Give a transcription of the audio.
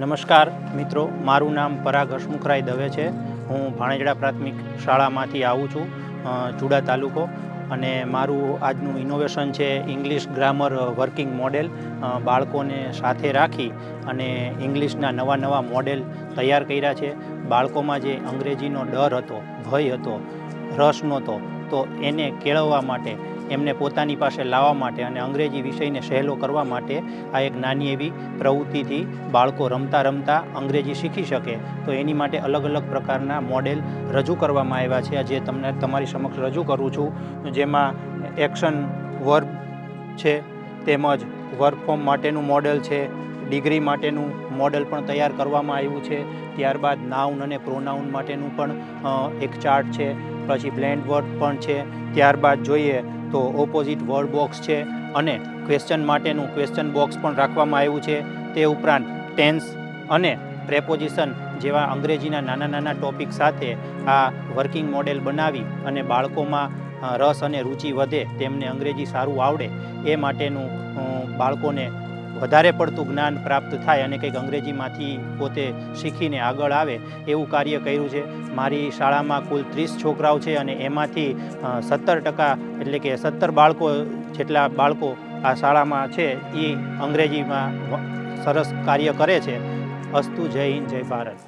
નમસ્કાર મિત્રો, મારું નામ પરાગ હસમુખરાય દવે છે. હું ભાણેજડા પ્રાથમિક શાળામાંથી આવું છું ચુડા તાલુકો. અને મારું આજનું ઇનોવેશન છે ઇંગ્લિશ ગ્રામર વર્કિંગ મોડેલ બાળકોને સાથે રાખી અને ઇંગ્લિશના નવા નવા મોડેલ તૈયાર કર્યા છે. બાળકોમાં જે અંગ્રેજીનો ડર હતો, ભય હતો, રસ નહોતો, તો એને કેળવવા માટે એમને પોતાની પાસે લાવવા માટે અને અંગ્રેજી વિષયને સહેલો કરવા માટે આ એક નાની એવી પ્રવૃત્તિથી બાળકો રમતા રમતા અંગ્રેજી શીખી શકે. તો એની માટે અલગ અલગ પ્રકારના મોડેલ રજૂ કરવામાં આવ્યા છે. જે તમને તમારી સમક્ષ રજૂ કરું છું. જેમાં એક્શન વર્બ છે, તેમજ વર્ક ફોર્મ માટેનું મોડેલ છે, ડિગ્રી માટેનું મોડેલ પણ તૈયાર કરવામાં આવ્યું છે. ત્યારબાદ નાઉન અને પ્રોનાઉન માટેનું પણ એક ચાર્ટ છે. પછી બ્લેન્ડ વર્ડ પણ છે. ત્યારબાદ જોઈએ તો ઓપોઝિટ વર્ડ બોક્સ છે અને ક્વેશ્ચન માટેનું ક્વેશ્ચન બોક્સ પણ રાખવામાં આવ્યું છે. તે ઉપરાંત ટેન્સ અને પ્રેપોઝિશન જેવા અંગ્રેજીના નાના નાના ટોપિક સાથે આ વર્કિંગ મોડેલ બનાવી અને બાળકોમાં રસ અને રુચિ વધે તેમને અંગ્રેજી સારું આવડે એ માટેનું બાળકોને વધારે પડતું જ્ઞાન પ્રાપ્ત થાય અને કંઈક અંગ્રેજીમાંથી પોતે શીખીને આગળ આવે એવું કાર્ય કર્યું છે. મારી શાળામાં કુલ ત્રીસ છોકરાઓ છે અને એમાંથી સત્તર ટકા એટલે કે સત્તર બાળકો જેટલા બાળકો આ શાળામાં છે એ અંગ્રેજીમાં સરસ કાર્ય કરે છે. અસ્તુ જય હિન્દ, જય ભારત.